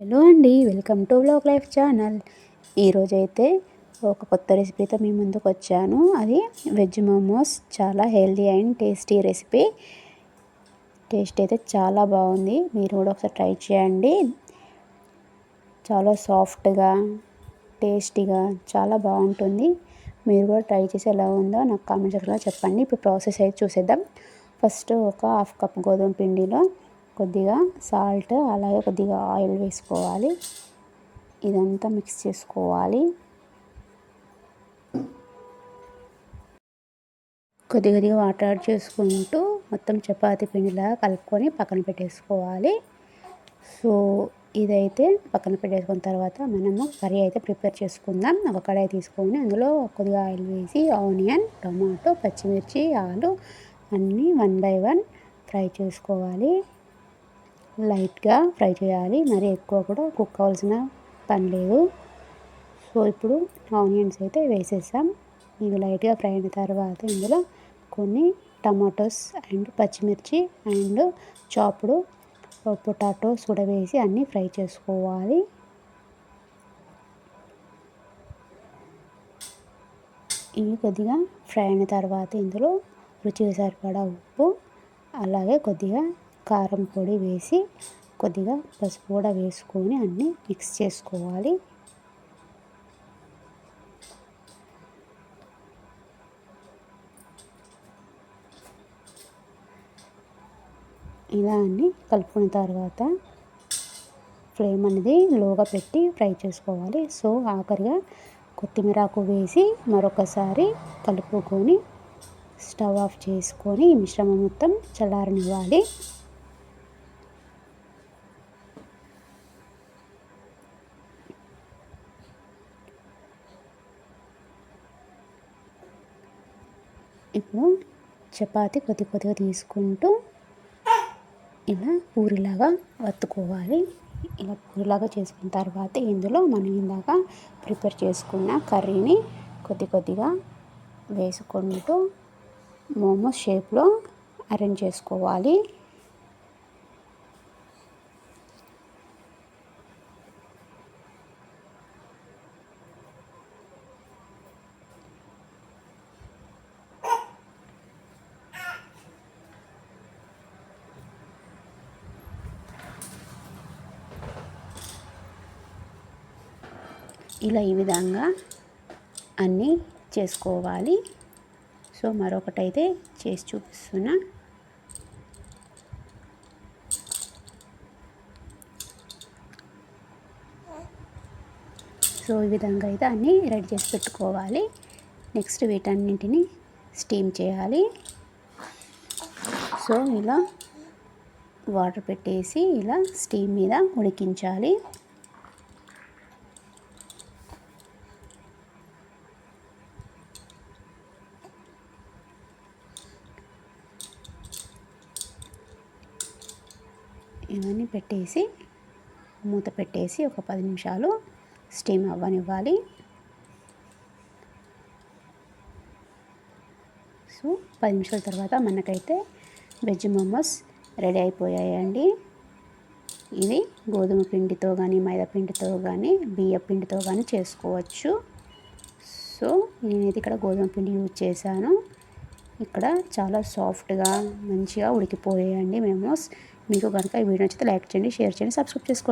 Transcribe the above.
Hello అండి welcome to blog life channel ఈరోజైతే ఒక కొత్త రెసిపీతో మీ ముందుకు వచ్చాను. అది వెజ్ మోమోస్ చాలా healthy and tasty recipe. Taste అయితే చాలా బాగుంది. మీరు కూడా ఒకసారి ట్రై చేయండి. చాలా సాఫ్ట్గా టేస్టీగా చాలా బాగుంటుంది. మీరు కూడా ట్రై చేసి ఎలా ఉందో నాకు కామెంట్ సెక్షన్లో చెప్పండి. ఇప్పుడు ప్రాసెస్ అయితే చూసేద్దాం. ఫస్ట్ ఒక హాఫ్ కప్ గోధుమ పిండిలో కొద్దిగా సాల్ట్ అలాగే కొద్దిగా ఆయిల్ వేసుకోవాలి. ఇదంతా మిక్స్ చేసుకోవాలి. కొద్ది కొద్దిగా వాటర్ యాడ్ చేసుకుంటూ మొత్తం చపాతి పిండిలా కలుపుకొని పక్కన పెట్టేసుకోవాలి. సో ఇదైతే పక్కన పెట్టేసుకున్న తర్వాత మనము కర్రీ అయితే ప్రిపేర్ చేసుకుందాం. ఒక కడాయి తీసుకొని అందులో కొద్దిగా ఆయిల్ వేసి ఆనియన్ టొమాటో పచ్చిమిర్చి ఆలు అన్నీ వన్ బై వన్ ఫ్రై చేసుకోవాలి. లైట్గా ఫ్రై చేయాలి. మరి ఎక్కువ కూడా కుక్ అవ్వాల్సిన పని లేదు. సో ఇప్పుడు ఆనియన్స్ అయితే వేసేసాం. ఇవి లైట్గా ఫ్రై అయిన తర్వాత ఇందులో కొన్ని టమాటోస్ అండ్ పచ్చిమిర్చి అండ్ చాపుడు పొటాటోస్ కూడా వేసి అన్నీ ఫ్రై చేసుకోవాలి. ఇవి కొద్దిగా ఫ్రై అయిన తర్వాత ఇందులో రుచికి సరిపడా ఉప్పు అలాగే కొద్దిగా కారం పొడి వేసి కొద్దిగా పసుపు కూడా వేసుకొని అన్నీ మిక్స్ చేసుకోవాలి. ఇలా అన్నీ కలుపుకున్న తర్వాత ఫ్లేమ్ అనేది లోగా పెట్టి ఫ్రై చేసుకోవాలి. సో ఆఖరిగా కొత్తిమీరాకు వేసి మరొకసారి కలుపుకొని స్టవ్ ఆఫ్ చేసుకొని మిశ్రమం మొత్తం చల్లారనివ్వాలి. ఇప్పుడు చపాతి కొద్ది కొద్దిగా తీసుకుంటూ ఇలా పూరిలాగా వత్తుకోవాలి. ఇలా పూరిలాగా చేసుకున్న తర్వాత ఇందులో మనం ఇందాక ప్రిపేర్ చేసుకున్న కర్రీని కొద్ది కొద్దిగా వేసుకుంటూ మోమోస్ షేప్లో అరేంజ్ చేసుకోవాలి. ఇలా ఈ విధంగా అన్నీ చేసుకోవాలి. సో మరొకటైతే చేసి చూపిస్తున్నా. సో ఈ విధంగా అయితే అన్నీ రెడీ చేసి పెట్టుకోవాలి. నెక్స్ట్ వీటన్నింటిని స్టీమ్ చేయాలి. సో ఇలా వాటర్ పెట్టేసి ఇలా స్టీమ్ మీద ఉడికించాలి. ఇవన్నీ పెట్టేసి మూత పెట్టేసి ఒక పది నిమిషాలు స్టీమ్ అవ్వనివ్వాలి. సో పది నిమిషాల తర్వాత మనకైతే వెజ్ మోమోస్ రెడీ అయిపోయాయండి. ఇది గోధుమ పిండితో కానీ మైదా పిండితో కానీ బియ్య పిండితో కానీ చేసుకోవచ్చు. సో నేనైతే ఇక్కడ గోధుమ పిండి యూజ్ చేశాను. ఇక్కడ చాలా సాఫ్ట్గా మంచిగా ఉడికిపోయాయండి మెమోస్ మీకు కనుక ఈ వీడియో నచ్చితే లైక్ చేయండి షేర్ చేయండి సబ్స్క్రైబ్ చేసుకోండి.